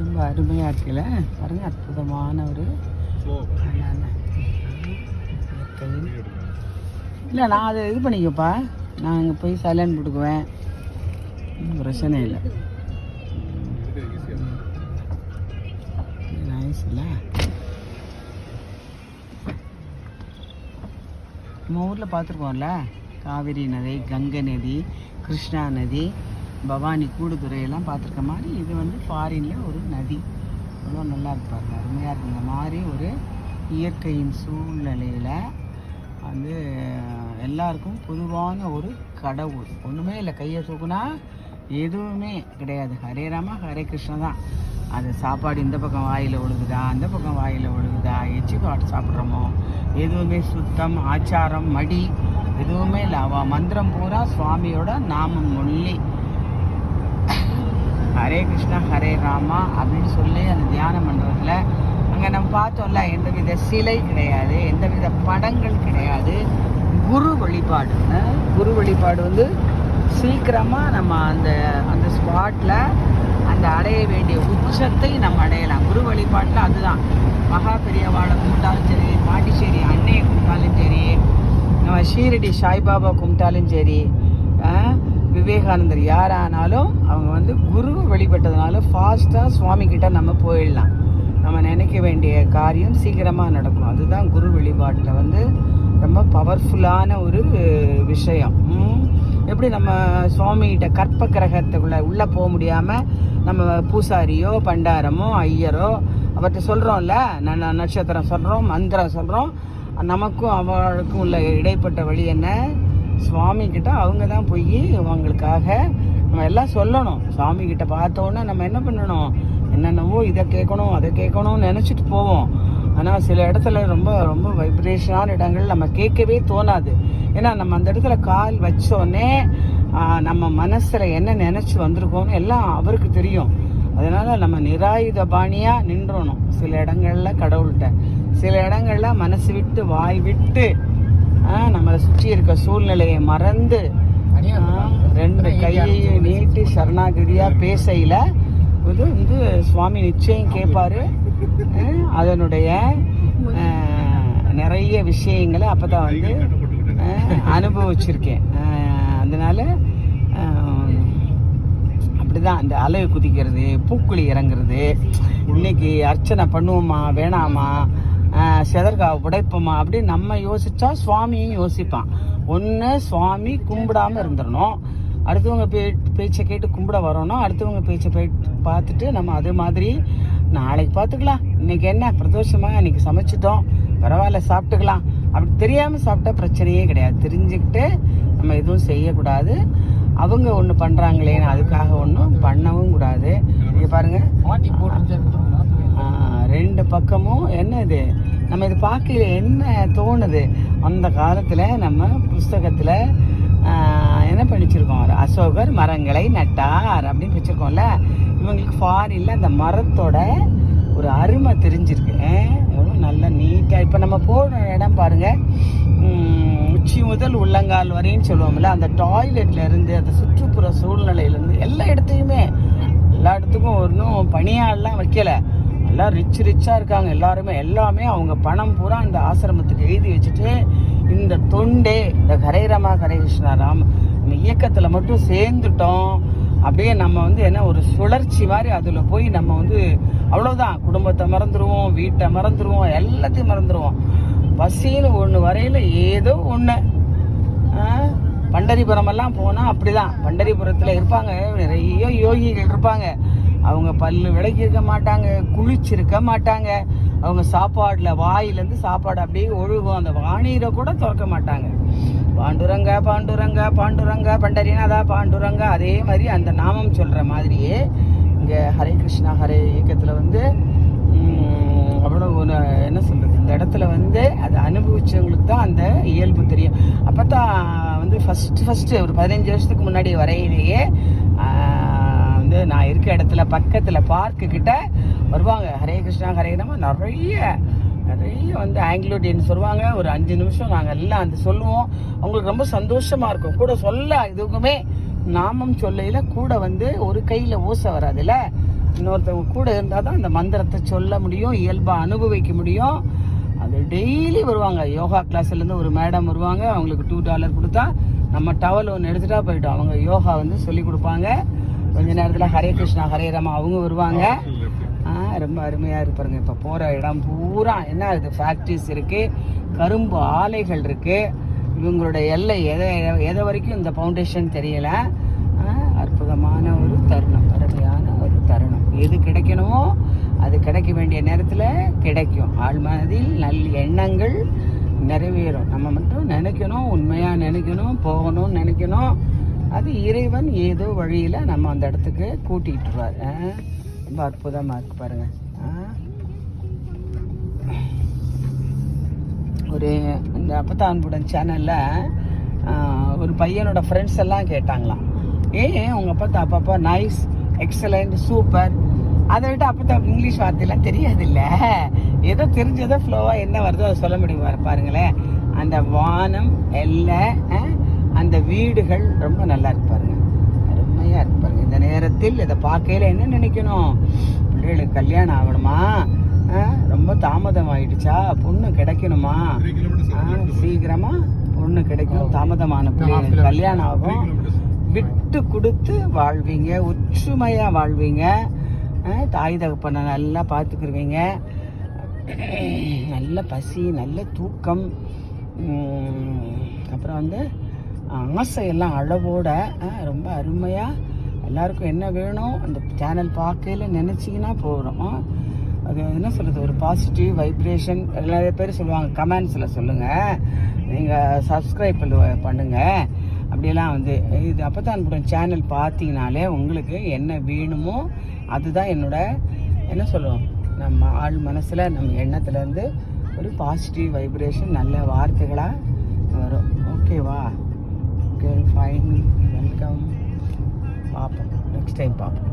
ரொம்ப அருமையாக இருக்குல்ல? பாருங்க அற்புதமான ஒரு. இல்லை நான் அதை இது பண்ணிக்கப்பா. நான் அங்கே போய் சைலண்ட் ஒண்ணும் பிரச்சனை இல்லை. நைஸ் இல்லை? நம்ம ஊரில் பார்த்துருக்கோம்ல? காவிரி நதி கங்கை நதி கிருஷ்ணா நதி பவானி கூடுதுறையெல்லாம் பார்த்துருக்க மாதிரி இது வந்து ஃபாரினில் ஒரு நதி. அவ்வளோ நல்லா இருக்கு அருமையாக இருக்கு. இந்த மாதிரி ஒரு இயற்கையின் சூழ்நிலையில் வந்து எல்லாருக்கும் பொதுவான ஒரு கடவுள். ஒன்றுமே இல்லை கையை தூக்குனா எதுவுமே கிடையாது. ஹரே ராமா ஹரே கிருஷ்ணா தான். அது சாப்பாடு இந்த பக்கம் வாயில் ஒழுகுதா அந்த பக்கம் வாயில் ஒழுகுதா எச்சி பாட்டு சாப்பிட்றோமோ எதுவுமே சுத்தம் ஆச்சாரம் மடி எதுவுமே இல்லை. அவ மந்திரம் பூரா சுவாமியோட நாமம் ஒன்லி. ஹரே கிருஷ்ணா ஹரே ராமா அப்படின்னு சொல்லி அந்த தியானம் பண்ணுறதுல அங்கே நம்ம பார்த்தோம்ல எந்தவித சிலை கிடையாது எந்தவித படங்கள் கிடையாது. குரு வழிபாடு. குரு வழிபாடு வந்து சீக்கிரமாக நம்ம அந்த அந்த ஸ்பாட்டில் அந்த அடைய வேண்டிய உச்சத்தை நம்ம அடையலாம். குரு வழிபாட்டில் அதுதான். மகா பெரியவாளை கும்பிட்டாலும் சரி பாண்டிச்சேரி அன்னையை கும்பிட்டாலும் சரி நம்ம ஷீரடி சாய்பாபா கும்பிட்டாலும் சரி விவேகானந்தர் யாரானாலும் அவங்க வந்து குரு வழிபட்டதுனால ஃபாஸ்ட்டாக சுவாமி கிட்ட நம்ம போயிடலாம். நம்ம நினைக்க வேண்டிய காரியம் சீக்கிரமாக நடக்கும். அதுதான் குரு வழிபாட்டில் வந்து ரொம்ப பவர்ஃபுல்லான ஒரு விஷயம். எப்படி நம்ம சுவாமிகிட்ட கற்ப கிரகத்துக்குள்ளே உள்ளே போக முடியாமல் நம்ம பூசாரியோ பண்டாரமோ ஐயரோ அவர்கிட்ட சொல்கிறோம்ல ந நட்சத்திரம் சொல்கிறோம் மந்திரம் சொல்கிறோம் நமக்கும் அவளுக்கும் உள்ள இடைப்பட்ட வழி என்ன? சுவாமி கிட்ட அவங்க தான் போய் அவங்களுக்காக நம்ம எல்லாம் சொல்லணும். சுவாமி கிட்ட பார்த்தோன்னே நம்ம என்ன பண்ணணும்? என்னென்னவோ இதை கேட்கணும் அதை கேட்கணும்னு நினச்சிட்டு போவோம். ஆனால் சில இடத்துல ரொம்ப ரொம்ப வைப்ரேஷனான இடங்கள் நம்ம கேட்கவே தோணாது. ஏன்னா நம்ம அந்த இடத்துல கால் வச்சோடனே நம்ம மனசில் என்ன நினச்சி வந்திருக்கோம்னு எல்லாம் அவருக்கு தெரியும். அதனால் நம்ம நிராயுத பாணியாக நின்றணும். சில இடங்களில் கடவுள்கிட்ட. சில இடங்களில் மனசு விட்டு வாய் விட்டு நம்மளை சுற்றி இருக்க சூழ்நிலையை மறந்து ரெண்டு கையை நீட்டி சரணாகிரியா பேசையில இது வந்து சுவாமி நிச்சயம் கேட்பாரு. அதனுடைய நிறைய விஷயங்களை அப்பதான் வந்து ஆ, அனுபவிச்சிருக்கேன். அதனால அப்படிதான். அந்த அலை குதிக்கிறது பூக்குழி இறங்குறது இன்னைக்கு அர்ச்சனை பண்ணுவோமா வேணாமா ஆஹ் செதற்காவை உடைப்போமா அப்படின்னு நம்ம யோசிச்சா சுவாமியும் யோசிப்பான். ஒன்று சுவாமி கும்பிடாம இருந்துடணும் அடுத்தவங்க பே பேச்சை கேட்டு கும்பிட வரணும். அடுத்தவங்க பேச்சை போய் பார்த்துட்டு நம்ம அது மாதிரி நாளைக்கு பார்த்துக்கலாம். இன்னைக்கு என்ன? பிரதோஷமா? இன்னைக்கு சமைச்சிட்டோம். பரவாயில்ல சாப்பிட்டுக்கலாம். அப்படி தெரியாமல் சாப்பிட்டா பிரச்சனையே கிடையாது. தெரிஞ்சுக்கிட்டு நம்ம எதுவும் செய்யக்கூடாது. அவங்க ஒன்று பண்ணுறாங்களேன்னு அதுக்காக ஒன்றும் பண்ணவும் கூடாது. இங்கே பாருங்க. ஆ, ரெண்டு பக்கமும் என்ன இது? நம்ம இது பார்க்கல என்ன தோணுது? அந்த காலத்தில் நம்ம புஸ்தகத்தில் என்ன பண்ணிச்சிருக்கோம்? அசோகர் மரங்களை நட்டார் அப்படின்னு வச்சுருக்கோம்ல? இவங்களுக்கு ஃபாரினில் அந்த மரத்தோட ஒரு அருமை தெரிஞ்சிருக்கு. எவ்வளோ நல்லா நீட்டாக இப்போ நம்ம போன இடம் பாருங்கள் உச்சி முதல் உள்ளங்கால் வரையும் சொல்லுவோம்ல அந்த டாய்லெட்லேருந்து அந்த சுற்றுப்புற சூழ்நிலையிலேருந்து எல்லா இடத்தையுமே எல்லா இடத்துக்கும் ஒன்றும் பணியாளெலாம் வைக்கல. எல்லாம் ரிச் ரிச்சாக இருக்காங்க எல்லாருமே. எல்லாமே அவங்க பணம் பூரா இந்த ஆசிரமத்துக்கு எழுதி வச்சுட்டு இந்த தொண்டே இந்த கரைரமா ராமா ராம் நம்ம இயக்கத்தில் மட்டும் சேர்ந்துட்டோம். அப்படியே நம்ம வந்து என்ன ஒரு சுழற்சி மாதிரி அதில் போய் நம்ம வந்து அவ்வளோதான் குடும்பத்தை மறந்துடுவோம் வீட்டை மறந்துடுவோம் எல்லாத்தையும் மறந்துடுவோம் பசின்னு ஒன்று வரையில் ஏதோ ஒன்று பண்டரிபுரமெல்லாம் போனால் போனால் அப்படிதான். பண்டரிபுரத்தில் இருப்பாங்க. நிறைய யோகிகள் இருப்பாங்க. அவங்க பல்லு விளக்கி இருக்க மாட்டாங்க குளிச்சிருக்க மாட்டாங்க. அவங்க சாப்பாடில் வாயிலேருந்து சாப்பாடு அப்படியே ஒழுகும். அந்த வாணீரை கூட திறக்க மாட்டாங்க. பாண்டுரங்க பாண்டுரங்க பாண்டுரங்க பண்டரிநாதா பாண்டுரங்க அதே மாதிரி அந்த நாமம் சொல்கிற மாதிரியே இங்கே ஹரே கிருஷ்ணா ஹரே இயக்கத்தில் வந்து அவ்வளோ ஒரு என்ன சொல்கிறது இந்த இடத்துல வந்து அதை அனுபவித்தவங்களுக்கு தான் அந்த இயல்பு தெரியும். அப்போ தான் வந்து ஃபஸ்ட்டு ஃபஸ்ட்டு ஒரு பதினஞ்சு வருஷத்துக்கு முன்னாடி வரையிலேயே வந்து நான் இருக்க இடத்துல பக்கத்தில் பார்க்கு கிட்ட வருவாங்க. ஹரே கிருஷ்ணா ஹரே ராமா நிறைய நிறைய வந்து ஆங்கிலோடியன்ஸ் வருவாங்க. ஒரு அஞ்சு நிமிஷம் நாங்கள் எல்லாம் அந்த சொல்லுவோம். அவங்களுக்கு ரொம்ப சந்தோஷமாக இருக்கும். கூட சொல்ல இதுக்குமே நாமம் சொல்லையில் கூட வந்து ஒரு கையில் ஓசை வராதுல்ல? இன்னொருத்தவங்க கூட இருந்தால் தான் அந்த மந்திரத்தை சொல்ல முடியும் இயல்பாக அனுபவிக்க முடியும். அது டெய்லி வருவாங்க. யோகா கிளாஸ்லேருந்து ஒரு மேடம் வருவாங்க. அவங்களுக்கு டூ டாலர் கொடுத்தா நம்ம டவல் ஒன்று எடுத்துகிட்டா போயிட்டோம் அவங்க யோகா வந்து சொல்லி கொடுப்பாங்க. கொஞ்ச நேரத்தில் ஹரே கிருஷ்ணா ஹரே ராமா அவங்க வருவாங்க. ரொம்ப அருமையாக இருப்பாருங்க இப்போ போகிற இடம் பூரா என்ன இது? ஃபேக்ட்ரிஸ் இருக்குது கரும்பு ஆலைகள் இருக்குது இவங்களோட எல்லை எதை எதை வரைக்கும் இந்த ஃபவுண்டேஷன் தெரியல? அற்புதமான ஒரு தருணம் அருமையான ஒரு தருணம். எது கிடைக்கணுமோ அது கிடைக்க வேண்டிய நேரத்தில் கிடைக்கும். ஆள் மனதில் நல் எண்ணங்கள் நிறைவேறும். நம்ம மட்டும் நினைக்கணும் உண்மையாக நினைக்கணும் போகணும்னு நினைக்கணும். அது இறைவன் ஏதோ வழியில் நம்ம அந்த இடத்துக்கு கூட்டிகிட்டுருவார் ரொம்ப அற்புதமாக இருக்கு பாருங்கள் ஒரு இந்த அப்பத்தான்புடன் சேனலில் ஒரு பையனோட ஃப்ரெண்ட்ஸ் எல்லாம் கேட்டாங்களாம். ஏன் உங்கள் அப்பத்தா அப்பப்பா நைஸ் எக்ஸலண்ட் சூப்பர் அதை விட்டு அப்பத்தா இங்கிலீஷ் வார்த்தையெல்லாம் தெரியாதில்ல. ஏதோ தெரிஞ்சதோ ஃப்ளோவாக என்ன வருதோ அதை சொல்ல முடியும் பாருங்களேன். அந்த வானம் எல்லை ஆ, அந்த வீடுகள் ரொம்ப நல்லா இருக்கு பாருங்க அருமையாக இருக்கு பாருங்க இந்த நேரத்தில் இதை பார்க்கையில என்ன நினைக்கணும்? பிள்ளைகளுக்கு கல்யாணம் ஆகணுமா? ரொம்ப தாமதம் ஆயிடுச்சா? பொண்ணு கிடைக்கணுமா? சீக்கிரமா பொண்ணு கிடைக்கும். தாமதமான பிள்ளைகளுக்கு கல்யாணம் ஆகும். விட்டு கொடுத்து வாழ்வீங்க. ஒற்றுமையா வாழ்வீங்க. தாய் தகப்பனை நல்லா பார்த்துக்கிருவீங்க. நல்ல பசி நல்ல தூக்கம். அப்புறம் வந்து ஆசையெல்லாம் அளவோட ரொம்ப அருமையாக எல்லாருக்கும் என்ன வேணும் அந்த சேனல் பார்க்கையில நினச்சிங்கன்னா போகிறோம் அது என்ன சொல்கிறது ஒரு பாசிட்டிவ் வைப்ரேஷன் நிறைய பேர் சொல்லுவாங்க கமெண்ட்ஸில் சொல்லுங்கள் நீங்கள் சப்ஸ்கிரைப் பண்ணுங்கள் அப்படியெல்லாம் வந்து இது அப்போ தான் சேனல் பார்த்தீங்கனாலே உங்களுக்கு என்ன வேணுமோ அதுதான் என்னோட என்ன சொல்லுவோம் நம்ம ஆள் மனசில் நம்ம எண்ணத்துலேருந்து ஒரு பாசிட்டிவ் வைப்ரேஷன் நல்ல வார்த்தைகளாக வரும். ஓகேவா ஓகே ஃபைன் வெல்கம் பார்ப்போம் நெக்ஸ்ட் டைம் பார்ப்போம்